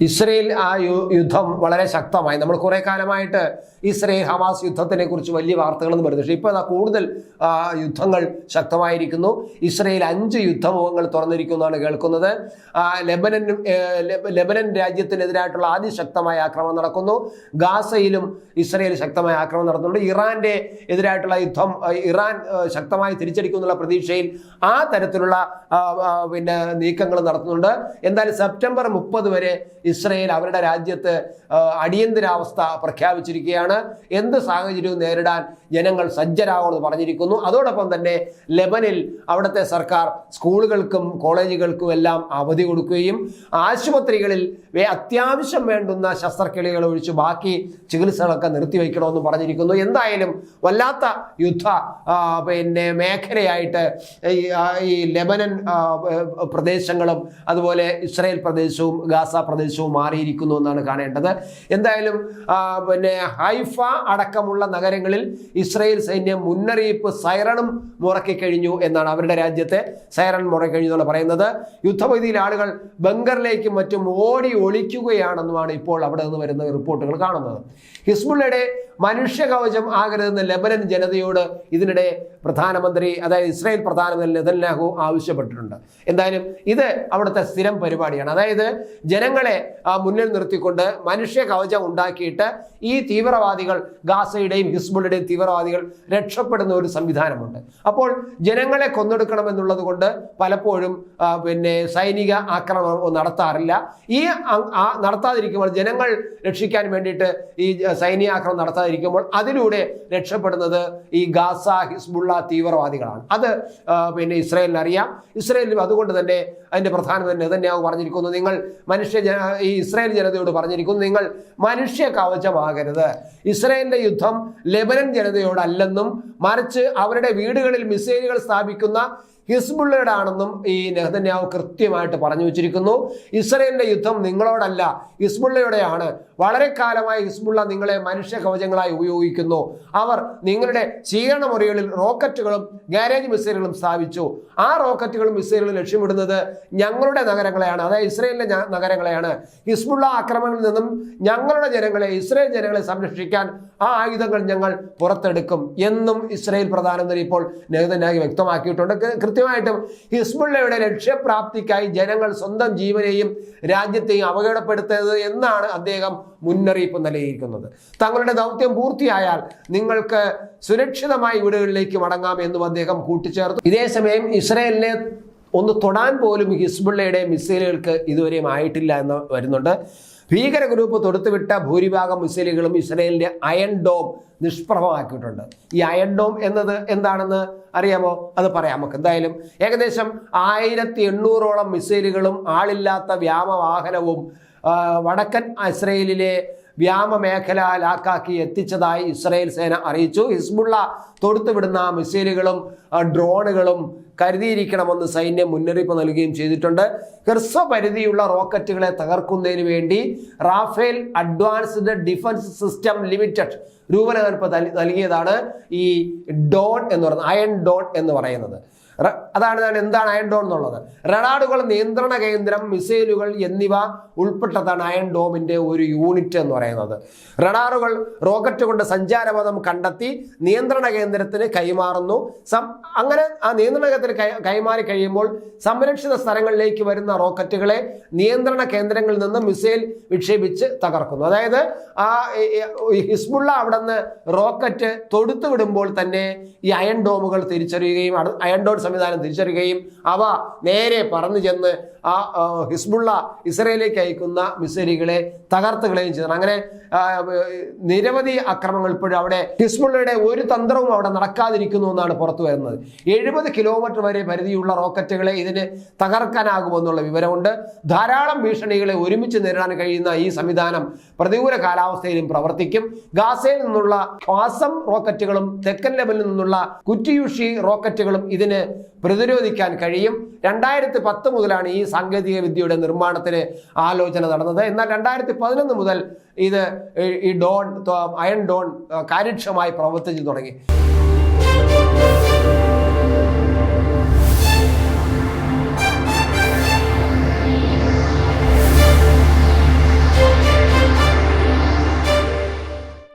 Israel ആ യുദ്ധം വളരെ ശക്തമായി. നമ്മൾ കുറേ കാലമായിട്ട് ഇസ്രയേൽ ഹമാസ് യുദ്ധത്തിനെ കുറിച്ച് വലിയ വാർത്തകളൊന്നും പക്ഷേ ഇപ്പോൾ അതാ കൂടുതൽ യുദ്ധങ്ങൾ ശക്തമായിരിക്കുന്നു. ഇസ്രയേൽ അഞ്ച് യുദ്ധമുഖങ്ങൾ തുറന്നിരിക്കുന്നു എന്നാണ് കേൾക്കുന്നത്. ആ, ലെബനനും ഏ, ലെബ- ലെബനൻ രാജ്യത്തിനെതിരായിട്ടുള്ള അതിശക്തമായ ആക്രമണം നടക്കുന്നു. ഗാസയിലും ഇസ്രയേൽ ശക്തമായ ആക്രമണം നടത്തുന്നുണ്ട്. ഇറാന്റെ എതിരായിട്ടുള്ള യുദ്ധം ഇറാൻ ശക്തമായി തിരിച്ചടിക്കുന്നുള്ള പ്രതീക്ഷയിൽ ആ തരത്തിലുള്ള പിന്നെ നീക്കങ്ങൾ നടത്തുന്നുണ്ട്. എന്തായാലും സെപ്റ്റംബർ മുപ്പത് വരെ ഇസ്രയേൽ അവരുടെ രാജ്യത്ത് അടിയന്തരാവസ്ഥ പ്രഖ്യാപിച്ചിരിക്കുകയാണ്. എന്ത് സാഹചര്യവും നേരിടാൻ ജനങ്ങൾ സജ്ജരാകണമെന്ന് പറഞ്ഞിരിക്കുന്നു. അതോടൊപ്പം തന്നെ ലെബനിൽ അവിടുത്തെ സർക്കാർ സ്കൂളുകൾക്കും കോളേജുകൾക്കും എല്ലാം അവധി കൊടുക്കുകയും ആശുപത്രികളിൽ അത്യാവശ്യം വേണ്ടുന്ന ശസ്ത്രക്രിയകൾ ഒഴിച്ച് ബാക്കി ചികിത്സകളൊക്കെ നിർത്തിവെക്കണമെന്ന് പറഞ്ഞിരിക്കുന്നു. എന്തായാലും വല്ലാത്ത യുദ്ധ പിന്നെ മേഖലയായിട്ട് ഈ ലെബനൻ പ്രദേശങ്ങളും അതുപോലെ ഇസ്രയേൽ പ്രദേശവും ഗാസ പ്രദേശവും മാറിയിരിക്കുന്നു എന്നാണ് കാണേണ്ടത്. എന്തായാലും പിന്നെ ഹൈഫ അടക്കമുള്ള നഗരങ്ങളിൽ ഇസ്രയേൽ സൈന്യം മുന്നറിയിപ്പ് സൈറണും മുറക്കി കഴിഞ്ഞു എന്നാണ് അവരുടെ രാജ്യത്തെ സൈറൺ മുറക്കിക്കഴിഞ്ഞു എന്നാണ് പറയുന്നത്. യുദ്ധവൈദ്യയിൽ ആളുകൾ ബങ്കറിലേക്കും മറ്റും ഓടി ഒളിക്കുകയാണെന്നുമാണ് ഇപ്പോൾ അവിടെ നിന്ന് വരുന്ന റിപ്പോർട്ടുകൾ കാണുന്നത്. ഹിസ്ബുള്ളയുടെ മനുഷ്യ കവചം ആകരുതെന്ന് ലെബനൻ ജനതയോട് ഇതിനിടെ പ്രധാനമന്ത്രി അതായത് ഇസ്രായേൽ പ്രധാനമന്ത്രി നെതന്യാഹു ആവശ്യപ്പെട്ടിട്ടുണ്ട്. എന്തായാലും ഇത് അവിടുത്തെ സ്ഥിരം പരിപാടിയാണ്. അതായത് ജനങ്ങളെ മുന്നിൽ നിർത്തിക്കൊണ്ട് മനുഷ്യ കവചം ഉണ്ടാക്കിയിട്ട് ഈ തീവ്രവാദികൾ ഗാസയുടെയും ഹിസ്ബുളുടെയും തീവ്രവാദികൾ രക്ഷപ്പെടുന്ന ഒരു സംവിധാനമുണ്ട്. അപ്പോൾ ജനങ്ങളെ കൊന്നെടുക്കണമെന്നുള്ളത് കൊണ്ട് പലപ്പോഴും പിന്നെ സൈനിക ആക്രമണം നടത്താറില്ല. ഈ നടത്താതിരിക്കുമ്പോൾ ജനങ്ങൾ രക്ഷിക്കാൻ വേണ്ടിയിട്ട് ഈ സൈനിക ആക്രമണം നടത്താതിരിക്കുമ്പോൾ അതിലൂടെ രക്ഷപ്പെടുന്നത് ഈ ഗാസ ഹിസ്ബുള്ള തീവ്രവാദികളാണ്. അത് പിന്നെ ഇസ്രയേലിന് അറിയാം. ഇസ്രയേലിനും അതുകൊണ്ട് തന്നെ അതിന്റെ പ്രധാനമന്ത്രി തന്നെയാവും പറഞ്ഞിരിക്കുന്നു. നിങ്ങൾ മനുഷ്യ ജന ഈ ഇസ്രയേൽ ജനതയോട് പറഞ്ഞിരിക്കുന്നു നിങ്ങൾ മനുഷ്യ കവചമാകരുത്. ഇസ്രയേലിന്റെ യുദ്ധം ലെബനൻ ജനതയോടല്ലെന്നും മറിച്ച് അവരുടെ വീടുകളിൽ മിസൈലുകൾ സ്ഥാപിക്കുന്ന ഹിസ്ബുള്ളയുടെ ആണെന്നും ഈ നെഹ്തന്യാവ് കൃത്യമായിട്ട് പറഞ്ഞു വെച്ചിരിക്കുന്നു. ഇസ്രയേലിന്റെ യുദ്ധം നിങ്ങളോടല്ല ഹിസ്ബുള്ളയുടെയാണ്. വളരെ കാലമായി ഹിസ്ബുള്ള നിങ്ങളെ മനുഷ്യ കവചങ്ങളായി ഉപയോഗിക്കുന്നു. അവർ നിങ്ങളുടെ സ്വീകരണ മുറികളിൽ റോക്കറ്റുകളും ഗാരേജ് മിസൈലുകളും സ്ഥാപിച്ചു. ആ റോക്കറ്റുകളും മിസൈലുകളും ലക്ഷ്യമിടുന്നത് ഞങ്ങളുടെ നഗരങ്ങളെയാണ് അതായത് ഇസ്രയേലിന്റെ ഞ- നഗരങ്ങളെയാണ്. ഹിസ്ബുള്ള ആക്രമണങ്ങളിൽ നിന്നും ഞങ്ങളുടെ ജനങ്ങളെ ഇസ്രയേൽ ജനങ്ങളെ സംരക്ഷിക്കാൻ ആ ആയുധങ്ങൾ ഞങ്ങൾ പുറത്തെടുക്കും എന്നും ഇസ്രയേൽ പ്രധാനമന്ത്രി ഇപ്പോൾ നെഹ്തന്യാഹി വ്യക്തമാക്കിയിട്ടുണ്ട്. കൃത്യമായിട്ടും ഹിസ്ബുള്ളയുടെ ലക്ഷ്യപ്രാപ്തിക്കായി ജനങ്ങൾ സ്വന്തം ജീവനെയും രാജ്യത്തെയും അപകടപ്പെടുത്തരുത് എന്നാണ് അദ്ദേഹം മുന്നറിയിപ്പ് നൽകിയിരിക്കുന്നത്. തങ്ങളുടെ ദൗത്യം പൂർത്തിയായാൽ നിങ്ങൾക്ക് സുരക്ഷിതമായി വീടുകളിലേക്ക് മടങ്ങാം എന്നും അദ്ദേഹം കൂട്ടിച്ചേർത്തു. ഇതേസമയം ഇസ്രയേലിനെ ഒന്ന് തൊടാൻ പോലും ഹിസ്ബുള്ളയുടെ മിസൈലുകൾക്ക് ഇതുവരെയും ആയിട്ടില്ല എന്ന് വരുന്നുണ്ട്. ഭീകര ഗ്രൂപ്പ് തൊടുത്തുവിട്ട ഭൂരിഭാഗം മിസൈലുകളും ഇസ്രയേലിന്റെ അയൺ ഡോം നിഷ്പ്രഭമാക്കിയിട്ടുണ്ട്. ഈ അയൺ ഡോം എന്നത് എന്താണെന്ന് അറിയാമോ? അത് പറയാം നമുക്ക്. എന്തായാലും ഏകദേശം ആയിരത്തി എണ്ണൂറോളം മിസൈലുകളും ആളില്ലാത്ത വ്യാമവാഹനവും വടക്കൻ ഇസ്രയേലിലെ വ്യാമമേഖല ലാക്കാക്കി എത്തിച്ചതായി ഇസ്രയേൽ സേന അറിയിച്ചു. ഹിസ്ബുള്ള തൊടുത്തുവിടുന്ന മിസൈലുകളും ഡ്രോണുകളും കരുതിയിരിക്കണമെന്ന് സൈന്യം മുന്നറിയിപ്പ് നൽകുകയും ചെയ്തിട്ടുണ്ട്. ഹ്രസ്വ പരിധിയുള്ള റോക്കറ്റുകളെ തകർക്കുന്നതിന് വേണ്ടി Rafael advanced defence system limited രൂപകൽപ്പന നൽകിയതാണ് ഈ ഡോൺ എന്ന് പറയുന്നത് അയൺ ഡോൺ എന്ന് പറയുന്നത്. അതാണ് ഞാൻ എന്താണ് അയൺ ഡോം എന്നുള്ളത്. റഡാറുകൾ നിയന്ത്രണ കേന്ദ്രം മിസൈലുകൾ എന്നിവ ഉൾപ്പെട്ടതാണ് അയൺ ഡോമിന്റെ ഒരു യൂണിറ്റ് എന്ന് പറയുന്നത്. റഡാറുകൾ റോക്കറ്റ് കൊണ്ട് സഞ്ചാരപഥം കണ്ടെത്തി നിയന്ത്രണ കേന്ദ്രത്തിന് കൈമാറുന്നു. അങ്ങനെ ആ നിയന്ത്രണ കേന്ദ്രത്തിന് കൈമാറി കഴിയുമ്പോൾ സംരക്ഷിത സ്ഥലങ്ങളിലേക്ക് വരുന്ന റോക്കറ്റുകളെ നിയന്ത്രണ കേന്ദ്രങ്ങളിൽ നിന്ന് മിസൈൽ വിക്ഷേപിച്ച് തകർക്കുന്നു. അതായത് ആ ഹിസ്ബുള്ള അവിടെ നിന്ന് റോക്കറ്റ് തൊടുത്തു വിടുമ്പോൾ തന്നെ ഈ അയൺ ഡോമുകൾ തിരിച്ചറിയുകയും അയൺ ഡോം സംവിധാനം തിരിച്ചറിയുകയും അവ നേരെ പറന്നു ചെന്ന് ആ ഹിസ്ബുള്ള ഇസ്രയേലിലേക്ക് അയക്കുന്ന മിസൈലുകളെ തകർത്തുകളയും ചെയ്തു. അങ്ങനെ നിരവധി അക്രമങ്ങൾ ഇപ്പോഴും അവിടെ ഹിസ്ബുള്ളയുടെ ഒരു തന്ത്രവും അവിടെ നടക്കാതിരിക്കുന്നു എന്നാണ് പുറത്തു വരുന്നത്. എഴുപത് കിലോമീറ്റർ വരെ പരിധിയുള്ള റോക്കറ്റുകളെ ഇതിന് തകർക്കാനാകുമെന്നുള്ള വിവരമുണ്ട്. ധാരാളം ഭീഷണികളെ ഒരുമിച്ച് നേരിടാൻ കഴിയുന്ന ഈ സംവിധാനം പ്രതികൂല കാലാവസ്ഥയിലും പ്രവർത്തിക്കും. ഗാസയിൽ നിന്നുള്ള ക്വാസം റോക്കറ്റുകളും തെക്കൻ ലെവലിൽ നിന്നുള്ള കുറ്റിയുഷി റോക്കറ്റുകളും ഇതിന് പ്രതിരോധിക്കാൻ കഴിയും. രണ്ടായിരത്തി പത്ത് മുതലാണ് ഈ സാങ്കേതിക വിദ്യയുടെ നിർമ്മാണത്തിന് ആലോചന നടന്നത്. എന്നാൽ രണ്ടായിരത്തി പതിനൊന്ന് മുതൽ ഇത് ഈ- ഡോൺ അയൺ ഡോൺ കാര്യക്ഷമമായി പ്രവർത്തിച്ചു തുടങ്ങി.